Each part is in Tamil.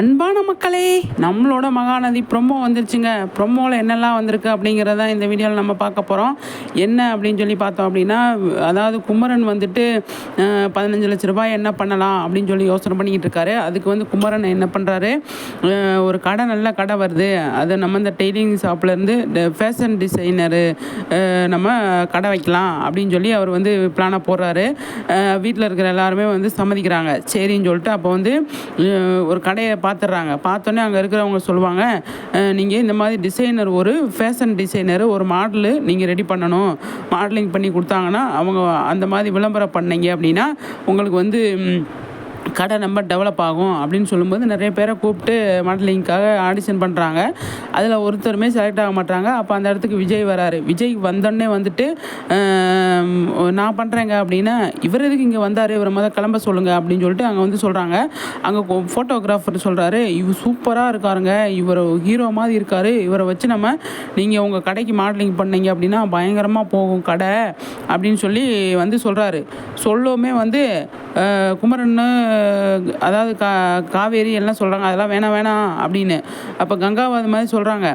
அன்பான மக்களே நம்மளோட மகாநதி ப்ரொமோ வந்துருச்சுங்க. ப்ரொமோவில் என்னெல்லாம் வந்திருக்கு அப்படிங்கிறத இந்த வீடியோவில் நம்ம பார்க்க போகிறோம் என்ன அப்படின்னு சொல்லி பார்த்தோம் அப்படின்னா அதாவது குமரன் வந்துட்டு பதினஞ்சு லட்ச ரூபாய் என்ன பண்ணலாம் அப்படின்னு சொல்லி யோசனை பண்ணிக்கிட்டு இருக்காரு. அதுக்கு வந்து குமரன் என்ன பண்ணுறாரு ஒரு கடை நல்ல கடை வருது. அது நம்ம இந்த டெய்லிங் ஷாப்லேருந்து ஃபேஷன் டிசைனரு நம்ம கடை வைக்கலாம் அப்படின்னு சொல்லி அவர் வந்து பிளானை போடுறாரு. வீட்டில் இருக்கிற எல்லாருமே வந்து சம்மதிக்கிறாங்க. சரின்னு சொல்லிட்டு அப்போ வந்து ஒரு கடையை பார்த்துட்றாங்க. பார்த்தோன்னே அங்கே இருக்கிறவங்க சொல்லுவாங்க நீங்கள் இந்த மாதிரி டிசைனர் ஒரு ஃபேஷன் டிசைனர் ஒரு மாடலு நீங்கள் ரெடி பண்ணணும். மாடலிங் பண்ணி கொடுத்தாங்கன்னா அவங்க அந்த மாதிரி விளம்பரம் பண்ணீங்க அப்படின்னா உங்களுக்கு வந்து கடை நம்ம டெவலப் ஆகும் அப்படின்னு சொல்லும்போது நிறைய பேரை கூப்பிட்டு மாடலிங்க்காக ஆடிஷன் பண்ணுறாங்க அதில் ஒருத்தருமே செலக்ட் ஆக மாட்டாங்க. அப்போ அந்த இடத்துக்கு விஜய் வராரு. விஜய் வந்தோடனே வந்துட்டு நான் பண்ணுறேங்க அப்படின்னா இவர் எதுக்கு இங்கே வந்தார்? இவரை முதல் கிளம்ப சொல்லுங்கள் அப்படின்னு சொல்லிட்டு அங்கே வந்து சொல்கிறாங்க அங்கே ஃபோட்டோகிராஃபர் சொல்கிறாரு இவர் சூப்பராக இருக்காருங்க. இவர் ஹீரோ மாதிரி இருக்காரு. இவரை வச்சு நம்ம நீங்கள் உங்கள் கடைக்கு மாடலிங் பண்ணீங்க அப்படின்னா பயங்கரமாக போகும் கடை அப்படின்னு சொல்லி வந்து சொல்கிறாரு சொல்லவுமே வந்து குமரன்னு அதாவது கா காவேரி எல்லாம் சொல்கிறாங்க அதெல்லாம் வேணாம் வேணாம் அப்படின்னு. அப்போ கங்காவை அது மாதிரி சொல்கிறாங்க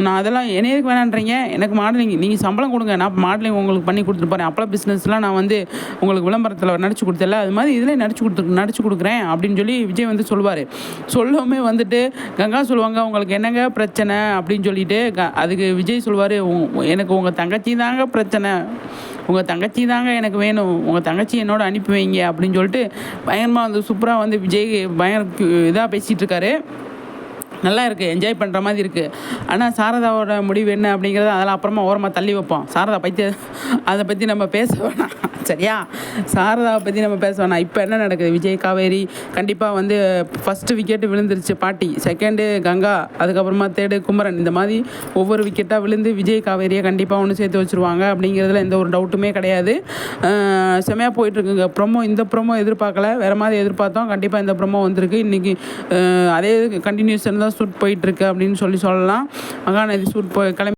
நான் அதெல்லாம் என்ன எதுக்கு வேணான்றீங்க? எனக்கு மாடலிங் நீங்கள் சம்பளம் கொடுங்க. நான் மாடலிங் உங்களுக்கு பண்ணி கொடுத்துட்டு போகிறேன் அப்பளம் பிஸ்னஸ்லாம் நான் வந்து உங்களுக்கு விளம்பரத்தில் நடிச்சு கொடுத்தல அது மாதிரி இதில் நடிச்சு கொடுத்து நடிச்சு கொடுக்குறேன் அப்படின்னு சொல்லி விஜய் வந்து சொல்லுவார். சொல்லவுமே வந்துட்டு கங்கா சொல்லுவாங்க உங்களுக்கு என்னங்க பிரச்சனை? அப்படின்னு சொல்லிட்டு க- அதுக்கு விஜய் சொல்லுவார் எனக்கு உங்கள் தங்கச்சி தாங்க பிரச்சனை. உங்கள் தங்கச்சி தாங்க எனக்கு வேணும். உங்கள் தங்கச்சி என்னோட அனுப்பி வைங்க அப்படின்னு சொல்லிட்டு பயங்கரமாக வந்து சூப்பராக வந்து விஜய் பயங்கர இதாக பேசிகிட்டு இருக்காரு. நல்லா இருக்குது என்ஜாய் பண்ணுற மாதிரி இருக்குது ஆனால் சாரதாவோட முடிவு என்ன அப்படிங்கிறத அதெல்லாம் அப்புறமா ஓரமாக தள்ளி வைப்போம். சாரதா பற்றி அதை பற்றி நம்ம பேச வேணாம். சரியா? சாரதாவை பற்றி நம்ம பேச வேணாம் இப்போ என்ன நடக்குது? விஜய் காவேரி கண்டிப்பாக வந்து ஃபஸ்ட்டு விக்கெட்டு விழுந்துருச்சு. பாட்டி செகண்டு கங்கா அதுக்கப்புறமா தேர்டு குமரன். இந்த மாதிரி ஒவ்வொரு விக்கெட்டாக விழுந்து விஜய் காவேரியை கண்டிப்பாக ஒன்று சேர்த்து வச்சுருவாங்க அப்படிங்கிறதுல எந்த ஒரு டவுட்டுமே கிடையாது. அஹ் செமையாக போயிட்டுருக்குங்க. ப்ரொமோ இந்த ப்ரொமோ எதிர்பார்க்கல. வேறு மாதிரி எதிர்பார்த்தோம். கண்டிப்பாக இந்த ப்ரொமோ வந்திருக்கு. இன்றைக்கி அதே கண்டினியூஷன் தான் ஷூட் போயிட்டுருக்கு அப்படின்னு சொல்லி சொல்லலாம். மகாநதி ஷூட் போய் கிளம்பி